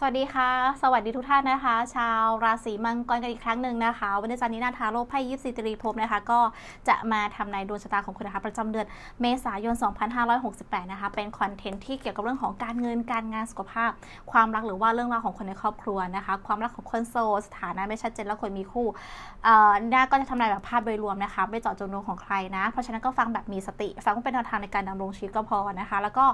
สวัสดีค่ะ สวัสดีทุกท่านนะคะ ชาวราศีมังกรกันอีกครั้งหนึ่งนะคะ วันนี้จันนี้นาทาโรไพ่ยิปซีตรีภพนะคะ ก็จะมาทำนายดวงชะตาของคุณนะคะ ประจำเดือนเมษายน 2568 นะคะ เป็นคอนเทนต์ที่เกี่ยวกับเรื่องของการเงินการงานสุขภาพ ความรักหรือว่าเรื่องราวของคนในครอบครัวนะคะ ความรักของคนโสดสถานะไม่ชัดเจนแล้วคนมีคู่เอ่อนาก็จะทำนายแบบภาพโดยรวมนะคะ ไม่เจาะจงดวงของใครนะ เพราะฉะนั้นก็ฟังแบบมีสติฟังว่าเป็นแนวทางในการดำรงชีวิตก็พอนะคะ แล้วก็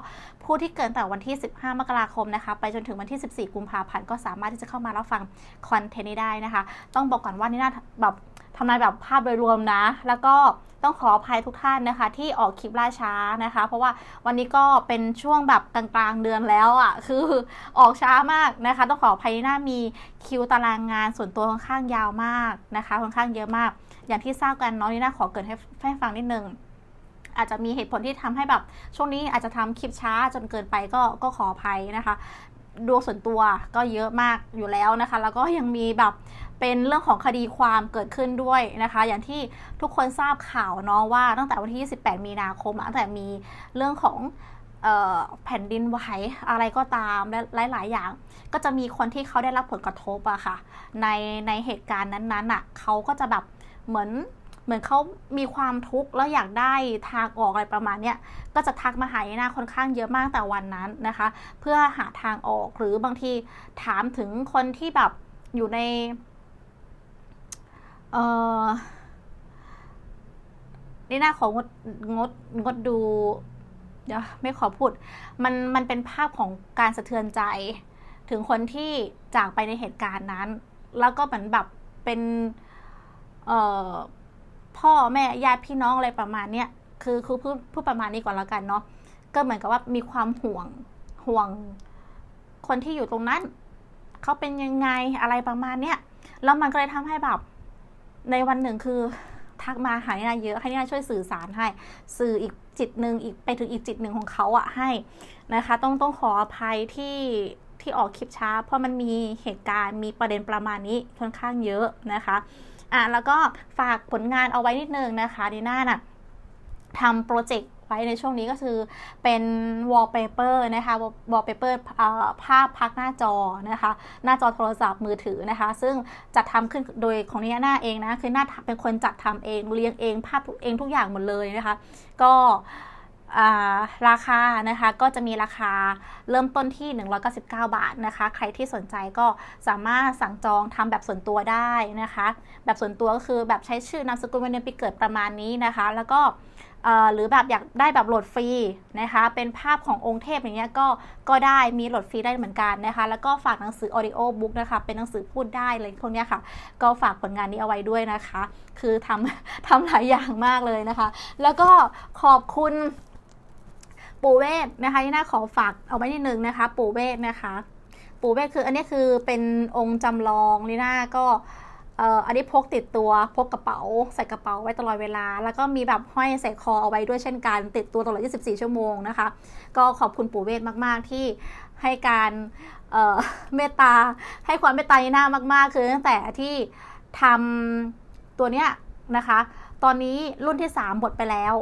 ผู้ที่เกิดแต่วันที่ 15 มกราคมนะคะ ไปจนถึงวันที่ 14กุมภาพันธ์ก็สามารถที่จะเข้ามารับฟังคอนเทนต์นี้ได้นะคะ ต้องบอกก่อนว่านี่น่าแบบทำนายแบบภาพโดยรวมนะ แล้วก็ต้องขออภัยทุกท่านนะคะ ที่ออกคลิปล่าช้านะคะ เพราะว่าวันนี้ก็เป็นช่วงแบบกลางๆเดือนแล้วอะ่ะ คือออกช้ามากนะคะ ต้องขออภัยน่ามีคิวตารางงานส่วนตัวค่อนข้างยาวมากนะคะ ค่อนข้างเยอะมาก อย่างที่ทราบกันเนาะนี่น่าขอเกินให้ให้ฟังนิดนึงอาจจะมีเหตุผลที่ทำให้แบบ ช่วงนี้อาจจะทำคลิปช้าจนเกินไปก็ก็ขออภัยนะคะ ดวงส่วนตัวก็เยอะมากอยู่แล้วนะคะ แล้วก็ยังมีแบบเป็นเรื่องของคดีความเกิดขึ้นด้วยนะคะ อย่างที่ทุกคนทราบข่าวเนาะว่าตั้งแต่วันที่28มีนาคมตั้งแต่มีเรื่องของแผ่นดินไหวอะไรก็ตามและหลาย ๆ อย่าง ก็จะมีคนที่เขาได้รับผลกระทบอะค่ะ ในในเหตุการณ์นั้นๆอะเขาก็จะแบบเหมือน เหมือนเขามีความทุกข์แล้วอยากได้ทางออกอะไรประมาณเนี้ยก็จะทักมาหาเอนาค่อนข้างเยอะมากแต่วันนั้นนะคะ เพื่อหาทางออกหรือบางทีถามถึงคนที่แบบอยู่ในเออนี่น่าของดงดงดดูเดี๋ยวไม่ขอพูด มันมันเป็นภาพของการสะเทือนใจ ถึงคนที่จากไปในเหตุการณ์นั้น แล้วก็เหมือนแบบเป็น เอ่อ พ่อแม่ญาติพี่น้องอะไรประมาณเนี้ยคือคือพูดพูดประมาณนี้ก่อนแล้วกันเนาะก็เหมือนกับว่ามีความห่วงห่วงคนที่อยู่ตรงนั้นเขาเป็นยังไงอะไรประมาณเนี้ยแล้วมันก็เลยทำให้แบบในวันหนึ่งคือทักมาหานี่นาเยอะให้นี่นาช่วยสื่อสารให้ สื่ออีกจิตหนึ่งอีกไปถึงอีกจิตหนึ่งของเขาอะให้นะคะ ต้องต้องขออภัยที่ที่ออกคลิปช้า เพราะมันมีเหตุการณ์มีประเด็นประมาณนี้ค่อนข้างเยอะนะคะ อะแล้วก็ฝากผลงานเอาไว้นิดนึงนะคะดีน่าน่ะทำโปรเจกต์ไว้ในช่วงนี้ก็คือเป็น wallpaper นะคะ wallpaper ภาพพักหน้าจอนะคะ หน้าจอโทรศัพท์มือถือนะคะ ซึ่งจัดทำขึ้นโดยของนี้หน้าเองนะ คือหน้าเป็นคนจัดทำเองเรียงเองภาพเองทุกอย่างหมดเลยนะคะ ก็ ราคานะคะก็จะมีราคาเริ่มต้นที่ 199 บาทนะคะ ใครที่สนใจก็สามารถสั่งจองทำแบบส่วนตัวได้นะคะ แบบส่วนตัวก็คือแบบใช้ชื่อนามสกุลวันเดือนปีเกิดประมาณนี้นะคะ แล้วก็หรือแบบอยากได้แบบโหลดฟรีนะคะ เป็นภาพขององค์เทพอย่างเงี้ยก็ก็ได้มีโหลดฟรีได้เหมือนกันนะคะ แล้วก็ฝากหนังสือ audio book นะคะ เป็นหนังสือพูดได้อะไรพวกเนี้ยค่ะ ก็ฝากผลงานนี้เอาไว้ด้วยนะคะ คือทำทำหลายอย่างมากเลยนะคะ แล้วก็ขอบคุณ ปู่เวทนะคะที่น่าขอฝากเอาไว้นิดนึงนะคะ ปู่เวทนะคะ ปู่เวทคืออันนี้คือเป็นองค์จำลองลีน่าก็อันนี้พกติดตัวพกกระเป๋า ใส่กระเป๋าไว้ตลอดเวลา แล้วก็มีแบบห้อยใส่คอเอาไว้ด้วยเช่นกัน ติดตัวตลอด 24 ชั่วโมงนะคะ ก็ขอบคุณปู่เวทมากๆที่ให้การเมตตาให้ความเมตตาหน้ามากๆ คือตั้งแต่ที่ทำตัวเนี้ยนะคะ ตอนนี้รุ่นที่ 3 หมดไปแล้ว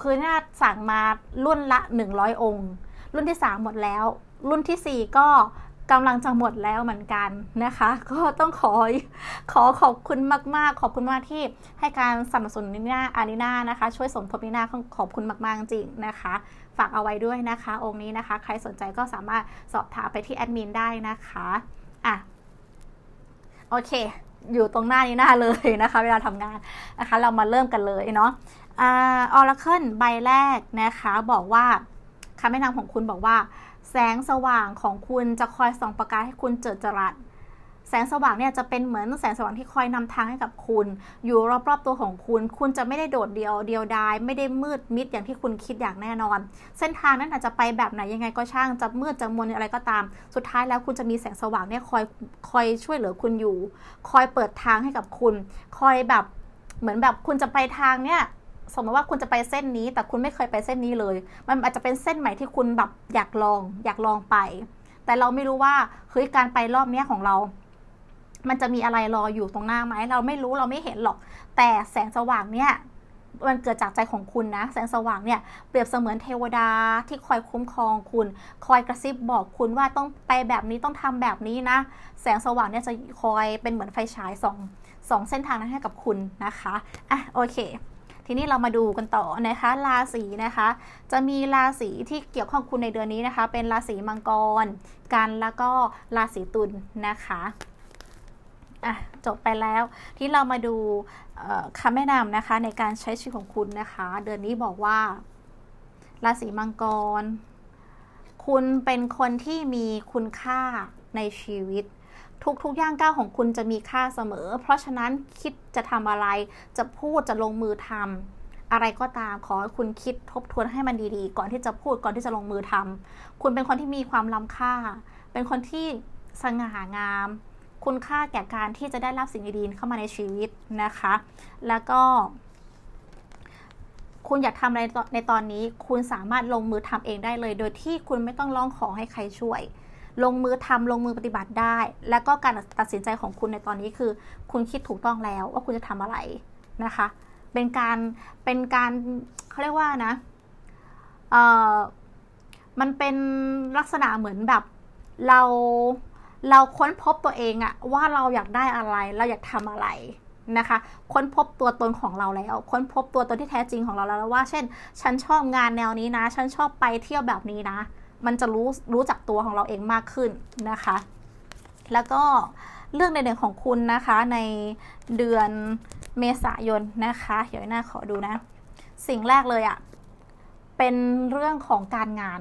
คือน่าสั่งมารุ่นละ 100 องค์ รุ่นที่ 3 หมดแล้ว รุ่นที่ 4 ก็กำลังจะหมดแล้วเหมือนกันนะคะ ก็ต้องขอขอขอบคุณมาก ๆ ขอบคุณมากที่ให้การสนับสนุนนิน่าอานิน่านะคะ ช่วยสมทบนิน่าขอบคุณมาก ๆ จริงนะคะ ฝากเอาไว้ด้วยนะคะ องค์นี้นะคะ ใครสนใจก็สามารถสอบถามไปที่แอดมินได้นะคะอะโอเค อยู่ตรงหน้านี้หน้าเลยนะคะ เวลาทำงานนะคะ เรามาเริ่มกันเลยเนาะอออร์เคิลใบแรกนะคะบอกว่าคำแนะนำของคุณบอกว่า แสงสว่างของคุณจะคอยส่องประกายให้คุณเจิดจรัส แสงสว่างเนี่ยจะเป็นเหมือนแสงสว่างที่คอยนำทางให้กับคุณ อยู่รอบๆตัวของคุณ คุณจะไม่ได้โดดเดียวเดียวดาย ไม่ได้มืดมิดอย่างที่คุณคิดอย่างแน่นอน เส้นทางนั้นอาจจะไปแบบไหนยังไงก็ช่าง จะมืดจะมนอะไรก็ตาม สุดท้ายแล้วคุณจะมีแสงสว่างเนี่ยคอยคอยช่วยเหลือคุณอยู่ คอยเปิดทางให้กับคุณ คอยแบบเหมือนแบบคุณจะไปทางเนี่ยสมมติว่าคุณจะไปเส้นนี้ แต่คุณไม่เคยไปเส้นนี้เลย มันอาจจะเป็นเส้นใหม่ที่คุณแบบอยากลอง อยากลองไป แต่เราไม่รู้ว่าเฮ้ยการไปรอบเนี้ยของเรา มันจะมีอะไรรออยู่ตรงหน้าไหมเราไม่รู้เราไม่เห็นหรอก แต่แสงสว่างเนี่ยมันเกิดจากใจของคุณนะ แสงสว่างเนี่ยเปรียบเสมือนเทวดาที่คอยคุ้มครองคุณ คอยกระซิบบอกคุณว่าต้องไปแบบนี้ต้องทำแบบนี้นะ แสงสว่างเนี่ยจะคอยเป็นเหมือนไฟฉายสองสองเส้นทางนั้นให้กับคุณนะคะอะโอเค ทีนี้เรามาดูกันต่อนะคะราศีนะคะ จะมีราศีที่เกี่ยวข้องคุณในเดือนนี้นะคะ เป็นราศีมังกร กันแล้วก็ราศีตุลนะคะ อะจบไปแล้วที่เรามาดูคำแนะนำนะคะในการใช้ชีวิตของคุณนะคะ เดือนนี้บอกว่าราศีมังกร คุณเป็นคนที่มีคุณค่าในชีวิต ทุกๆย่างก้าวของคุณจะมีค่าเสมอ เพราะฉะนั้นคิดจะทำอะไรจะพูดจะลงมือทำอะไรก็ตามขอให้คุณคิดทบทวนให้มันดีๆ ก่อนที่จะพูดก่อนที่จะลงมือทำคุณเป็นคนที่มีความล้ำค่า เป็นคนที่สง่างาม คุณค่าแก่การที่จะได้รับสิ่งดีๆเข้ามาในชีวิตนะคะ แล้วก็ คุณอยากทำอะไรในตอนนี้ คุณสามารถลงมือทำเองได้เลย โดยที่คุณไม่ต้องร้องขอให้ใครช่วย ลงมือทำลงมือปฏิบัติได้ แล้วก็การตัดสินใจของคุณในตอนนี้คือ คุณคิดถูกต้องแล้วว่าคุณจะทำอะไรนะคะ เป็นการเป็นการเขาเรียกว่านะเอ่อมันเป็นลักษณะเหมือนแบบเรา เราค้นพบตัวเองอะว่าเราอยากได้อะไร เราอยากทำอะไรนะคะ ค้นพบตัวตนของเราแล้ว ค้นพบตัวตนที่แท้จริงของเราแล้วว่า เช่น ฉันชอบงานแนวนี้นะ ฉันชอบไปเที่ยวแบบนี้นะ มันจะรู้รู้จักตัวของเราเองมากขึ้นนะคะ แล้วก็เรื่องในเด่นของคุณนะคะในเดือนเมษายนนะคะเดี๋ยวหน้าขอดูนะ สิ่งแรกเลยอะเป็นเรื่องของการงาน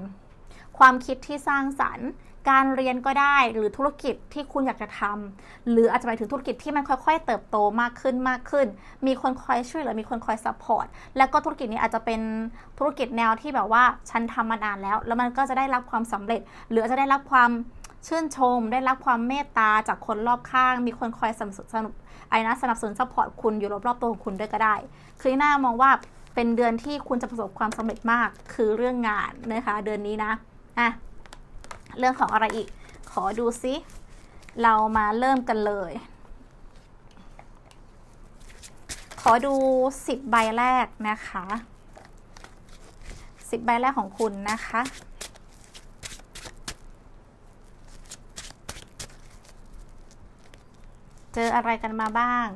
ความคิดที่สร้างสรรค์ การเรียนก็ได้หรือธุรกิจที่คุณอยากจะทำหรืออาจจะไปถึงธุรกิจที่มันค่อย ๆ เติบโตมากขึ้นมากขึ้น มีคนคอยช่วยเหลือมีคนคอยซัพพอร์ตแล้วก็ธุรกิจนี้อาจจะเป็นธุรกิจแนวที่แบบว่าฉันทำมานานแล้ว แล้วมันก็จะได้รับความสำเร็จ หรืออาจจะได้รับความชื่นชม ได้รับความเมตตาจากคนรอบข้าง มีคนคอยสนับสนุนไอ้นะสนับสนุนซัพพอร์ตคุณอยู่รอบๆตัวของคุณด้วยก็ได้คือหน้ามองว่าเป็นเดือนที่คุณจะประสบความสำเร็จมากคือเรื่องงานนะคะเดือนนี้นะอะ เรื่องของอะไรอีก ขอดูซิ เรามาเริ่มกันเลย ขอดู 10 ใบแรกนะคะ 10 ใบแรกของคุณนะคะเจออะไรกันมาบ้าง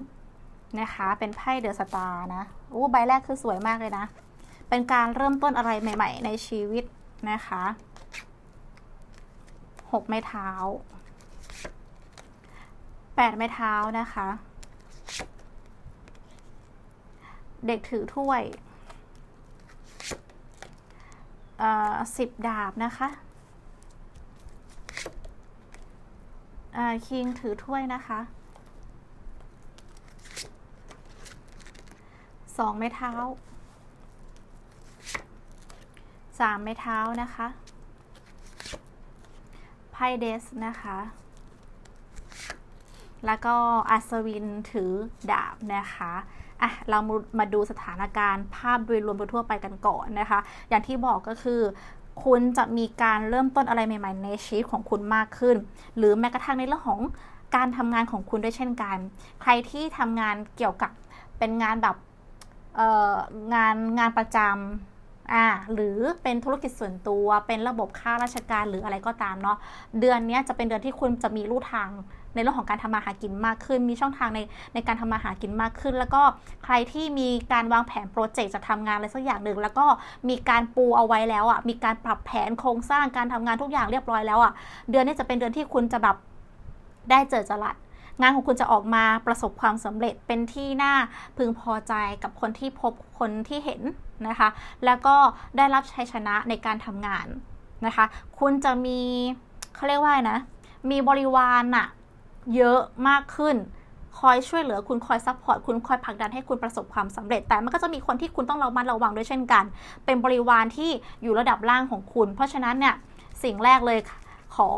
นะคะ เป็นไพ่เดอะสตาร์นะอู้ใบแรกคือสวยมากเลยนะ เป็นการเริ่มต้นอะไรใหม่ ๆ ในชีวิตนะคะ หกไม้เท้าแปดไม้เท้านะคะ เด็กถือถ้วยสิบดาบนะคะคิงถือถ้วยนะคะสองไม้เท้าสามไม้เท้านะคะ ไพ่เดสนะคะ แล้วก็อัศวินถือดาบนะคะอะเรามาดูสถานการณ์ภาพโดยรวมโดยทั่วไปกันก่อนนะคะ อย่างที่บอกก็คือ คุณจะมีการเริ่มต้นอะไรใหม่ๆ ในชีวิตของคุณมากขึ้น หรือแม้กระทั่งในเรื่องของการทำงานของคุณด้วยเช่นกัน ใครที่ทำงานเกี่ยวกับเป็นงานแบบงานงานประจำ อ่าหรือเป็นธุรกิจส่วนตัวเป็นระบบค่าราชการหรืออะไรก็ตามเนาะเดือนนี้จะเป็นเดือนที่คุณจะมีรูทางในเรื่องของการทำมาหากินมากขึ้น มีช่องทางในในการทำมาหากินมากขึ้น แล้วก็ใครที่มีการวางแผนโปรเจกต์จะทำงานอะไรสักอย่างหนึ่ง แล้วก็มีการปูเอาไว้แล้วอะมีการปรับแผนโครงสร้างการทำงานทุกอย่างเรียบร้อยแล้วอะเดือนนี้จะเป็นเดือนที่คุณจะแบบได้เจอจรัสงานของคุณจะออกมาประสบความสำเร็จเป็นที่น่าพึงพอใจกับคนที่พบคนที่เห็น นะคะ แล้วก็ได้รับชัยชนะในการทำงานนะคะ คุณจะมีเขาเรียกว่านะ มีบริวารอะเยอะมากขึ้น คอยช่วยเหลือคุณคอยซัพพอร์ตคุณคอยผลักดันให้คุณประสบความสำเร็จ แต่มันก็จะมีคนที่คุณต้องระมัดระวังด้วยเช่นกัน เป็นบริวารที่อยู่ระดับล่างของคุณ เพราะฉะนั้นเนี่ยสิ่งแรกเลยขอ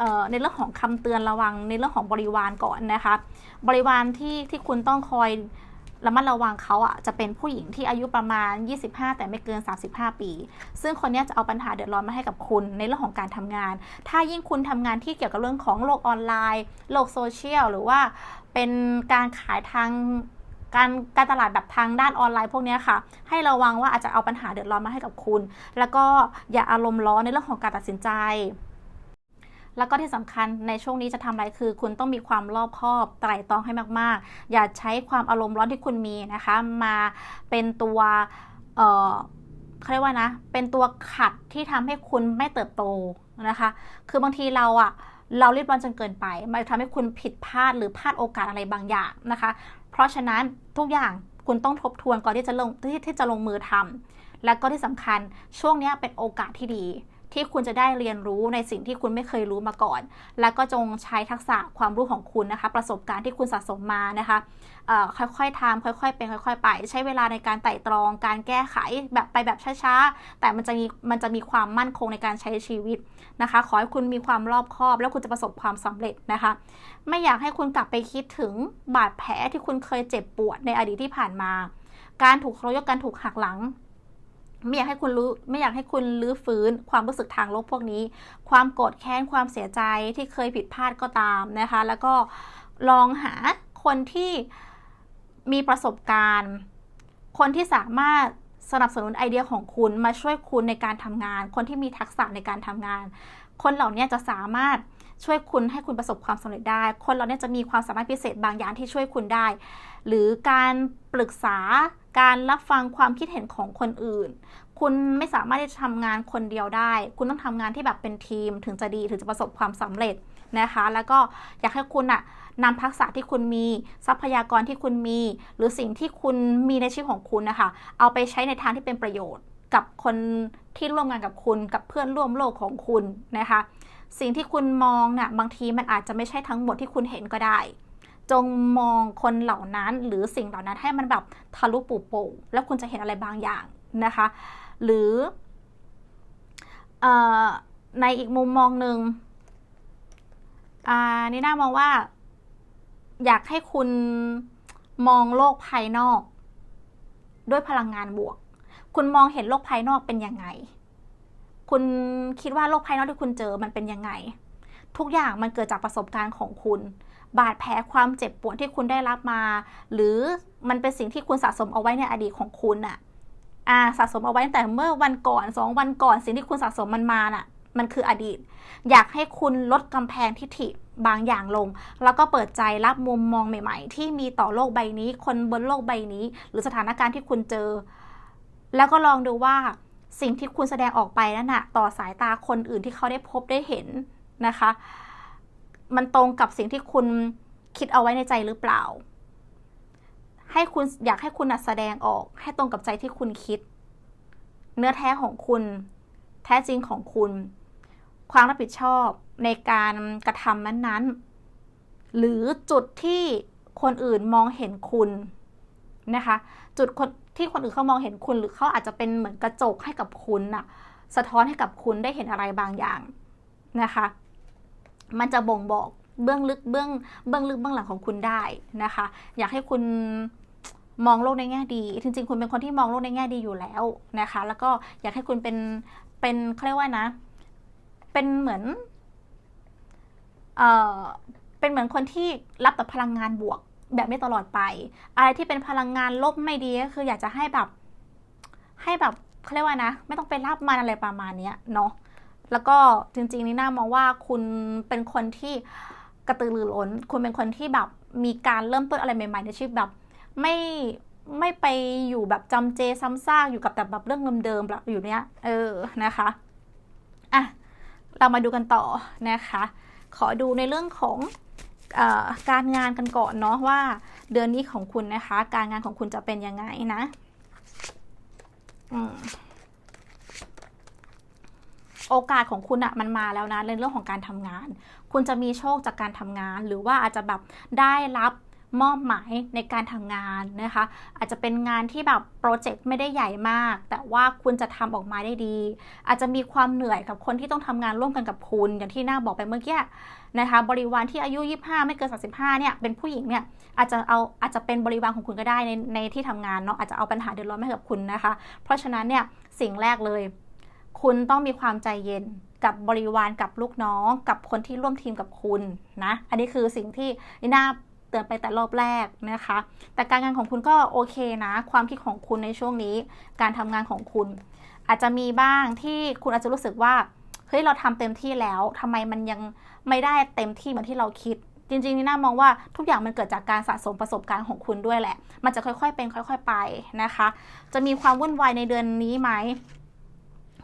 อในเรื่องของคำเตือนระวังในเรื่องของบริวารก่อนนะคะ บริวารที่ที่คุณต้องคอย ระมัดระวังเขาอะจะเป็นผู้หญิงที่อายุประมาณ 25 แต่ไม่เกิน 35 ปี ซึ่งคนนี้จะเอาปัญหาเดือดร้อนมาให้กับคุณในเรื่องของการทำงาน ถ้ายิ่งคุณทำงานที่เกี่ยวกับเรื่องของโลกออนไลน์ โลกโซเชียล หรือว่าเป็นการขายทางการการตลาดแบบทางด้านออนไลน์พวกนี้ค่ะ ให้ระวังว่าอาจจะเอาปัญหาเดือดร้อนมาให้กับคุณ แล้วก็อย่าอารมณ์ร้อนในเรื่องของการตัดสินใจ แล้วก็ที่สำคัญในช่วงนี้จะทำอะไรคือ คุณต้องมีความรอบคอบไตร่ตรองให้มาก ๆ อย่าใช้ความอารมณ์ร้อนที่คุณมีนะคะ มาเป็นตัวเอ่อเขาเรียกว่านะ เป็นตัวขัดที่ทำให้คุณไม่เติบโตนะคะ คือบางทีเราอะเรารีบร้อนจนเกินไป มันทำให้คุณผิดพลาดหรือพลาดโอกาสอะไรบางอย่างนะคะ เพราะฉะนั้นทุกอย่างคุณต้องทบทวนก่อนที่จะลงที่ที่จะลงมือทำและก็ที่สำคัญช่วงนี้เป็นโอกาสที่ดี ที่คุณจะได้เรียนรู้ในสิ่งที่คุณไม่เคยรู้มาก่อน แล้วก็จงใช้ทักษะความรู้ของคุณนะคะ ประสบการณ์ที่คุณสะสมมานะคะค่อยๆทำค่อยๆเป็นค่อย ๆ ไป ใช้เวลาในการไต่ตรอง การแก้ไขแบบไปแบบช้าๆ แต่มันจะมีมันจะมีความมั่นคงในการใช้ชีวิตนะคะ ขอให้คุณมีความรอบคอบ แล้วคุณจะประสบความสำเร็จนะคะ ไม่อยากให้คุณกลับไปคิดถึงบาดแผลที่คุณเคยเจ็บปวดในอดีตที่ผ่านมา การถูกทรยการถูกหักหลัง ไม่อยากให้คุณรู้ไม่อยากให้คุณลื้อฟื้นความรู้สึกทางลบพวกนี้ ความโกรธแค้นความเสียใจที่เคยผิดพลาดก็ตามนะคะ แล้วก็ลองหาคนที่มีประสบการณ์ คนที่สามารถสนับสนุนไอเดียของคุณมาช่วยคุณในการทำงาน คนที่มีทักษะในการทำงาน คนเหล่านี้จะสามารถ ช่วยคุณให้คุณประสบความสำเร็จได้ คนเหล่านี้จะมีความสามารถพิเศษบางอย่างที่ช่วยคุณได้ หรือการปรึกษาการรับฟังความคิดเห็นของคนอื่น คุณไม่สามารถที่จะทำงานคนเดียวได้ คุณต้องทำงานที่แบบเป็นทีม ถึงจะดีถึงจะประสบความสำเร็จนะคะ แล้วก็อยากให้คุณอะนำทักษะที่คุณมีทรัพยากรที่คุณมี หรือสิ่งที่คุณมีในชีวิตของคุณนะคะ เอาไปใช้ในทางที่เป็นประโยชน์กับคนที่ร่วมงานกับคุณ กับเพื่อนร่วมโลกของคุณนะคะ สิ่งที่คุณมองเนี่ยบางทีมันอาจจะไม่ใช่ทั้งหมดที่คุณเห็นก็ได้ จงมองคนเหล่านั้นหรือสิ่งเหล่านั้นให้มันแบบทะลุปุโป่งแล้วคุณจะเห็นอะไรบางอย่างนะคะ หรืออในอีกมุมมองหนึ่งนี่น่ามองว่า อยากให้คุณมองโลกภายนอก ด้วยพลังงานบวก คุณมองเห็นโลกภายนอกเป็นยังไง คุณคิดว่าโลกภายนอกที่คุณเจอมันเป็นยังไง ทุกอย่างมันเกิดจากประสบการณ์ของคุณ บาดแผลความเจ็บปวดที่คุณได้รับมา หรือมันเป็นสิ่งที่คุณสะสมเอาไว้ในอดีตของคุณอะอ่าสะสมเอาไว้ตั้งแต่เมื่อวันก่อนสองวันก่อนสิ่งที่คุณสะสมมันมาน่ะ มันคืออดีต อยากให้คุณลดกำแพงทิฐิบางอย่างลง แล้วก็เปิดใจรับมุมมองใหม่ ๆ ที่มีต่อโลกใบนี้ คนบนโลกใบนี้ หรือสถานการณ์ที่คุณเจอ แล้วก็ลองดูว่า สิ่งที่คุณแสดงออกไปนั่นน่ะต่อสายตาคนอื่นที่เขาได้พบได้เห็นนะคะ มันตรงกับสิ่งที่คุณคิดเอาไว้ในใจหรือเปล่า ให้คุณอยากให้คุณแสดงออก ให้ตรงกับใจที่คุณคิด เนื้อแท้ของคุณ แท้จริงของคุณ ความรับผิดชอบในการกระทำนั้นๆ หรือจุดที่คนอื่นมองเห็นคุณนะคะ จุดคน ที่คนอื่นเขามองเห็นคุณหรือเขาอาจจะเป็นเหมือนกระจกให้กับคุณน่ะสะท้อนให้กับคุณได้เห็นอะไรบางอย่างนะคะ มันจะบ่งบอกเบื้องลึกเบื้องเบื้องลึกเบื้องหลังของคุณได้นะคะ อยากให้คุณมองโลกในแง่ดี จริง ๆ คุณเป็นคนที่มองโลกในแง่ดีอยู่แล้วนะคะ แล้วก็อยากให้คุณเป็นเป็นเขาเรียกว่านะ เป็นเหมือน เอ่อ เป็นเหมือนคนที่รับแต่พลังงานบวก แบบไม่ตลอดไป อะไรที่เป็นพลังงานลบไม่ดีก็คืออยากจะให้แบบ ให้แบบเขาเรียกว่านะ ไม่ต้องไปรับมันอะไรประมาณนี้เนาะแล้วก็จริงๆนี่น่ามองว่าคุณเป็นคนที่กระตือรือร้น คุณเป็นคนที่แบบมีการเริ่มต้นอะไรใหม่ๆในชีวิตแบบ ไม่ไม่ไปอยู่แบบจำเจซ้ำซากอยู่กับแต่แบบเรื่องเดิมๆแบบอยู่เนี้ย เออนะคะอะเรามาดูกันต่อนะคะ ขอดูในเรื่องของ การงานกันก่อนเนาะว่า เดือนนี้ของคุณนะคะ การงานของคุณจะเป็นยังไงนะอโอกาสของคุณอะมันมาแล้วนะในเรื่องของการทำงาน คุณจะมีโชคจากการทำงาน หรือว่าอาจจะแบบได้รับ มอบหมายในการทำงานนะคะ อาจจะเป็นงานที่แบบโปรเจกต์ไม่ได้ใหญ่มาก แต่ว่าคุณจะทำออกมาได้ดี อาจจะมีความเหนื่อยกับคนที่ต้องทำงานร่วมกันกับคุณ อย่างที่หน้าบอกไปเมื่อกี้นะคะ บริวารที่อายุ 25 ไม่เกิน 35 เนี่ย เป็นผู้หญิงเนี่ย อาจจะเอาอาจจะเป็นบริวารของคุณก็ได้ในในที่ทำงานเนาะ อาจจะเอาปัญหาเดือดร้อนมาให้กับคุณนะคะ เพราะฉะนั้นเนี่ยสิ่งแรกเลย คุณต้องมีความใจเย็นกับบริวารกับลูกน้องกับคนที่ร่วมทีมกับคุณนะ อันนี้คือสิ่งที่น่า ตือนไปแต่รอบแรกนะคะ แต่การงานของคุณก็โอเคนะ ความคิดของคุณในช่วงนี้ การทำงานของคุณ อาจจะมีบ้างที่คุณอาจจะรู้สึกว่าเฮ้ยเราทำเต็มที่แล้วทำไมมันยังไม่ได้เต็มที่เหมือนที่เราคิด จริงๆนี่น่ามองว่าทุกอย่างมันเกิดจากการสะสมประสบการณ์ของคุณด้วยแหละ มันจะค่อยๆเป็นค่อย ๆไปนะคะ จะมีความวุ่นวายในเดือนนี้ไหม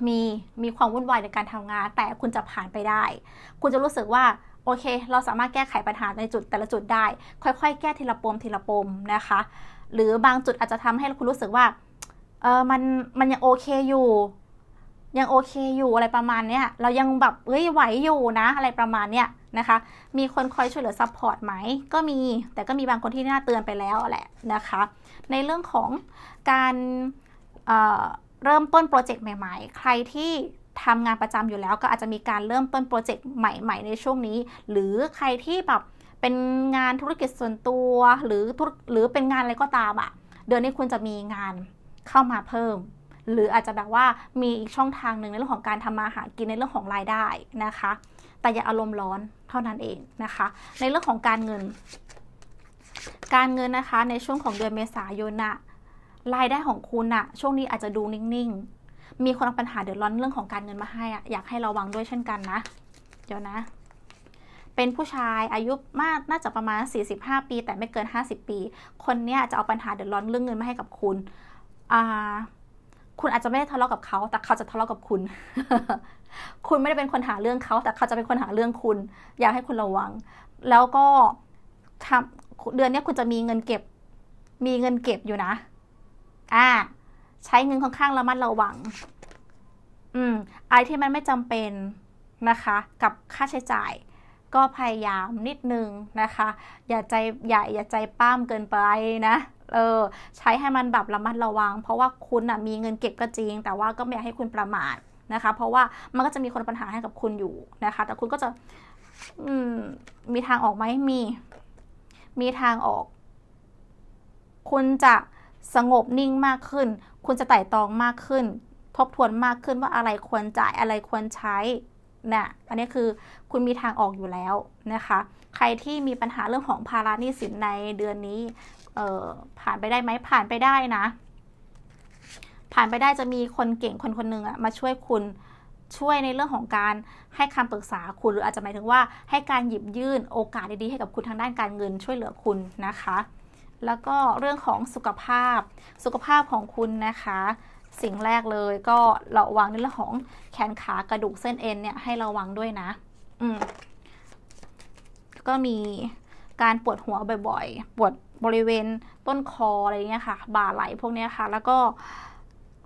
มีมีความวุ่นวายในการทำงาน แต่คุณจะผ่านไปได้ คุณจะรู้สึกว่า อเค เราสามารถแก้ไขปัญหาในจุดแต่ละจุดได้ ค่อยๆ แก้ทีละปมทีละปมนะคะ หรือบางจุดอาจจะทำให้คุณรู้สึกว่าเออมันมันยังโอเคอยู่ ยังโอเคอยู่อะไรประมาณเนี้ยเรายังแบบเอ้ยไหวอยู่นะ อะไรประมาณเนี้ยนะคะ มีคนคอยช่วยเหลือซัพพอร์ตไหม ก็มี แต่ก็มีบางคนที่น่าเตือนไปแล้วแหละนะคะ ในเรื่องของการเเริ่มต้นโปรเจกต์ใหม่ ๆ ใครที่ ทำงานประจำอยู่แล้วก็อาจจะมีการเริ่มต้นโปรเจกต์ใหม่ ๆ ในช่วงนี้ หรือใครที่แบบเป็นงานธุรกิจส่วนตัวหรือหรือเป็นงานอะไรก็ตามอะ่ะเดือนนี้คุณจะมีงานเข้ามาเพิ่ม หรืออาจจะแบบว่ามีอีกช่องทางหนึ่งในเรื่องของการทำมาหากินในเรื่องของรายได้นะคะ แต่อย่าอารมณ์ร้อนเท่านั้นเองนะคะ ในเรื่องของการเงิน การเงินนะคะในช่วงของเดือนเมษายนนะรายได้ของคุณนะช่วงนี้อาจจะดูนิ่งๆ มีคนเอาปัญหาเดือดร้อนเรื่องของการเงินมาให้อะอยากให้ระวังด้วยเช่นกันนะ เดี๋ยวนะ เป็นผู้ชายอายุมากน่าจะประมาณ 45 ปี แต่ไม่เกิน 50 ปี คนเนี้ยจะเอาปัญหาเดือดร้อนเรื่องเงินมาให้กับคุณอ่าคุณอาจจะไม่ได้ทะเลาะกับเขา แต่เขาจะทะเลาะกับคุณ คุณไม่ได้เป็นคนหาเรื่องเขา แต่เขาจะเป็นคนหาเรื่องคุณ อยากให้คุณระวัง แล้วก็ทำเดือนนี้คุณจะมีเงินเก็บ มีเงินเก็บอยู่นะ อ่า ใช้เงินค่อนข้างระมัดระวัง อืมอะไรที่มันไม่จำเป็นนะคะ กับค่าใช้จ่าย ก็พยายามนิดนึงนะคะ อย่าใจใหญ่อย่าใจป้ามเกินไปนะเออใช้ให้มันแบบระมัดระวัง เพราะว่าคุณนะมีเงินเก็บก็จริง แต่ว่าก็ไม่อยากให้คุณประมาทนะคะ เพราะว่ามันก็จะมีคนปัญหาให้กับคุณอยู่นะคะ แต่คุณก็จะมมีทางออกไหมมี มีทางออก คุณจะสงบนิ่งมากขึ้น คุณจะไต่ตองมากขึ้น ทบทวนมากขึ้นว่าอะไรควรจ่ายอะไรควรใช้นะอันนี้คือคุณมีทางออกอยู่แล้วนะคะ ใครที่มีปัญหาเรื่องของภาระหนี้สินในเดือนนี้เออผ่านไปได้ไหมผ่านไปได้นะ ผ่านไปได้จะมีคนเก่งคนคนหนึ่งอะมาช่วยคุณช่วยในเรื่องของการให้คำปรึกษาคุณหรืออาจจะหมายถึงว่าให้การหยิบยื่นโอกาสดีๆให้กับคุณทางด้านการเงินช่วยเหลือคุณนะคะ แล้วก็เรื่องของสุขภาพ สุขภาพของคุณนะคะ สิ่งแรกเลยก็ระวังในเรื่องของแขนขากระดูกเส้นเอ็นเนี่ยให้ระวังด้วยนะ อืมก็มีการปวดหัวบ่อยๆ ปวดบริเวณต้นคออะไรเงี้ยค่ะ บ่าไหลพวกเนี้ยค่ะ แล้วก็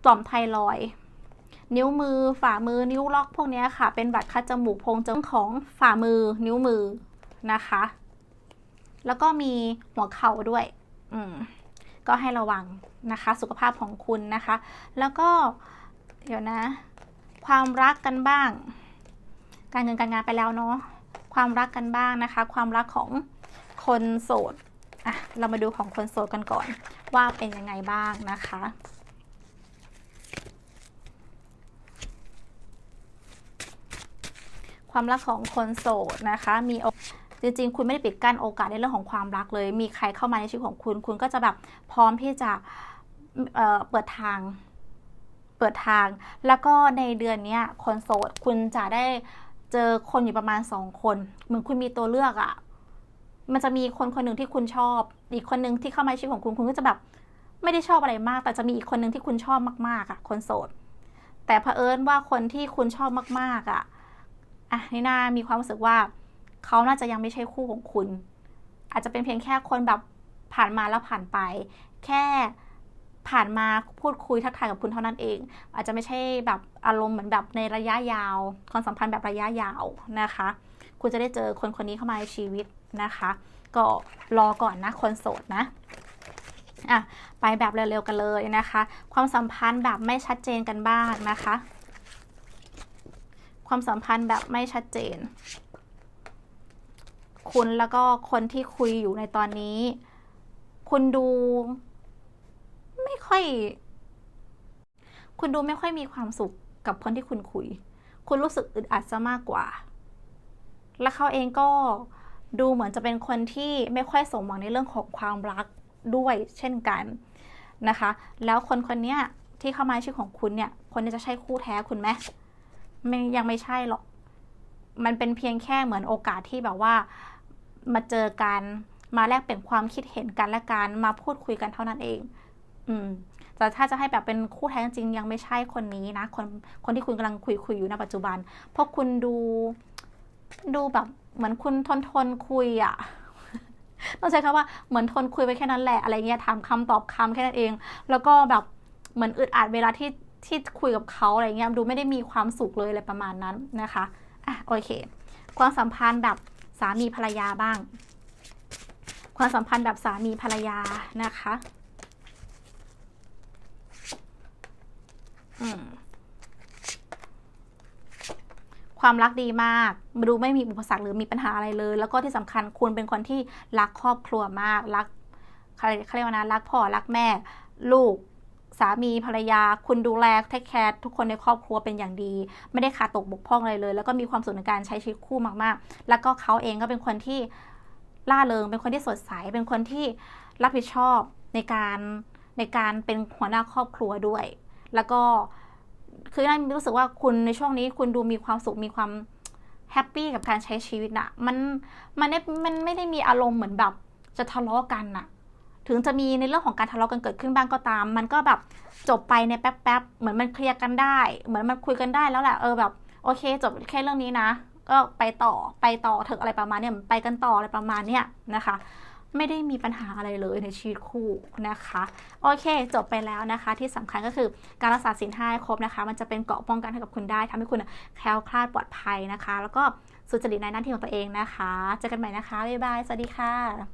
ต่อมไทรอยนิ้วมือฝ่ามือนิ้วล็อกพวกนี้ค่ะ เป็นบัตรคัดจมูกโพรงจมูกของฝ่ามือนิ้วมือนะคะ แล้วก็มีหัวเข่าด้วย อืมก็ให้ระวังนะคะ สุขภาพของคุณนะคะ แล้วก็เดี๋ยวนะ ความรักกันบ้าง การเงินการงานไปแล้วเนาะความรักกันบ้างนะคะ ความรักของคนโสดอะเรามาดูของคนโสดกันก่อน ว่าเป็นยังไงบ้างนะคะความรักของคนโสดนะคะ มี จริงๆ คุณไม่ได้ปิดกั้นโอกาสในเรื่องของความรักเลย มีใครเข้ามาในชีวิตของคุณ คุณก็จะแบบพร้อมที่จะเเปิดทาง เปิดทาง แล้วก็ในเดือนนี้คนโสดคุณจะได้เจอคนอยู่ประมาณสองคน เหมือนคุณมีตัวเลือกอะมันจะมีคนคนหนึ่งที่คุณชอบ อีกคนหนึ่งที่เข้ามาในชีวิตของคุณ คุณก็จะแบบไม่ได้ชอบอะไรมาก แต่จะมีอีกคนหนึ่งที่คุณชอบมากๆอะคนโสด แต่เผอิญว่าคนที่คุณชอบมากๆอะอะนี่นามีความรู้สึกว่า เขาน่าจะยังไม่ใช่คู่ของคุณ อาจจะเป็นเพียงแค่คนแบบผ่านมาแล้วผ่านไป แค่ผ่านมาพูดคุยทักทายกับคุณเท่านั้นเอง อาจจะไม่ใช่แบบอารมณ์เหมือนแบบในระยะยาวความสัมพันธ์แบบระยะยาวนะคะ คุณจะได้เจอคนคนนี้เข้ามาในชีวิตนะคะ ก็รอก่อนนะคนโสดนะอะไปแบบเร็วๆกันเลยนะคะ ความสัมพันธ์แบบไม่ชัดเจนกันบ้างนะคะ ความสัมพันธ์แบบไม่ชัดเจน คุณแล้วก็คนที่คุยอยู่ในตอนนี้ คุณดู ไม่ค่อย คุณดูไม่ค่อยมีความสุขกับคนที่คุณคุย คุณรู้สึกอึดอัดซะมากกว่า และเขาเองก็ดูเหมือนจะเป็นคนที่ไม่ค่อยสมหวังในเรื่องของความรักด้วยเช่นกันนะคะ แล้วคนคนนี้ที่เข้ามาชีวิตของคุณเนี่ย คนนี้จะใช่คู่แท้คุณไหมไม่ยังไม่ใช่หรอก มันเป็นเพียงแค่เหมือนโอกาสที่แบบว่า มาเจอกัน มาแลกเปลี่ยนความคิดเห็นกันและกัน มาพูดคุยกันเท่านั้นเอง อืมแต่ถ้าจะให้แบบเป็นคู่แท้จริงยังไม่ใช่คนนี้นะ คนคนที่คุณกำลังคุยคุยอยู่ในปัจจุบัน เพราะคุณดูดูแบบเหมือนคุณทนทนคุยอะต้องใช้คำว่าเหมือนทนคุยไปแค่นั้นแหละอะไรเงี้ยถามคำตอบคำแค่นั้นเอง แล้วก็แบบเหมือนอึดอัดเวลาที่ที่คุยกับเขาอะไรเงี้ยดูไม่ได้มีความสุขเลยอะไรประมาณนั้นนะคะอะโอเค ความสัมพันธ์แบบ สามีภรรยาบ้าง ความสัมพันธ์แบบสามีภรรยานะคะความรักดีมากดูไม่มีอุปสรรคหรือมีปัญหาอะไรเลย แล้วก็ที่สำคัญคุณเป็นคนที่รักครอบครัวมาก รักเขาเขาเรียกว่านะรักพ่อรักแม่ ลูก สามีภรรยา คุณดูแลเทคแคร์ทุกคนในครอบครัวเป็นอย่างดี ไม่ได้ขาดตกบกพร่องอะไรเลย แล้วก็มีความสุขในการใช้ชีวิตคู่มากๆ แล้วก็เขาเองก็เป็นคนที่ล่าเริงเป็นคนที่สดใส เป็นคนที่รับผิดชอบในการในการเป็นหัวหน้าครอบครัวด้วย แล้วก็คือนั่นรู้สึกว่าคุณในช่วงนี้คุณดูมีความสุขมีความแฮปปี้กับการใช้ชีวิตนะมันมันไม่มันไม่ได้มีอารมณ์เหมือนแบบจะทะเลาะกันน่ะ ถึงจะมีในเรื่องของการทะเลาะกันเกิดขึ้นบ้างก็ตาม มันก็แบบจบไปในแป๊บๆเหมือนมันเคลียร์กันได้ เหมือนมันคุยกันได้แล้วแหละเออแบบโอเค จบแค่เรื่องนี้นะ ก็ไปต่อไปต่อเถอะอะไรประมาณเนี้ยไปกันต่ออะไรประมาณเนี้ยนะคะ ไม่ได้มีปัญหาอะไรเลยในชีวิตคู่นะคะ โอเค จบไปแล้วนะคะ ที่สำคัญก็คือการรักษาศีลห้าให้ครบนะคะ มันจะเป็นเกราะป้องกันให้กับคุณได้ทำให้คุณแคล้วคลาดปลอดภัยนะคะ แล้วก็สุจริตในหน้าที่ของตัวเองนะคะ เจอกันใหม่นะคะบ๊ายบายสวัสดีค่ะ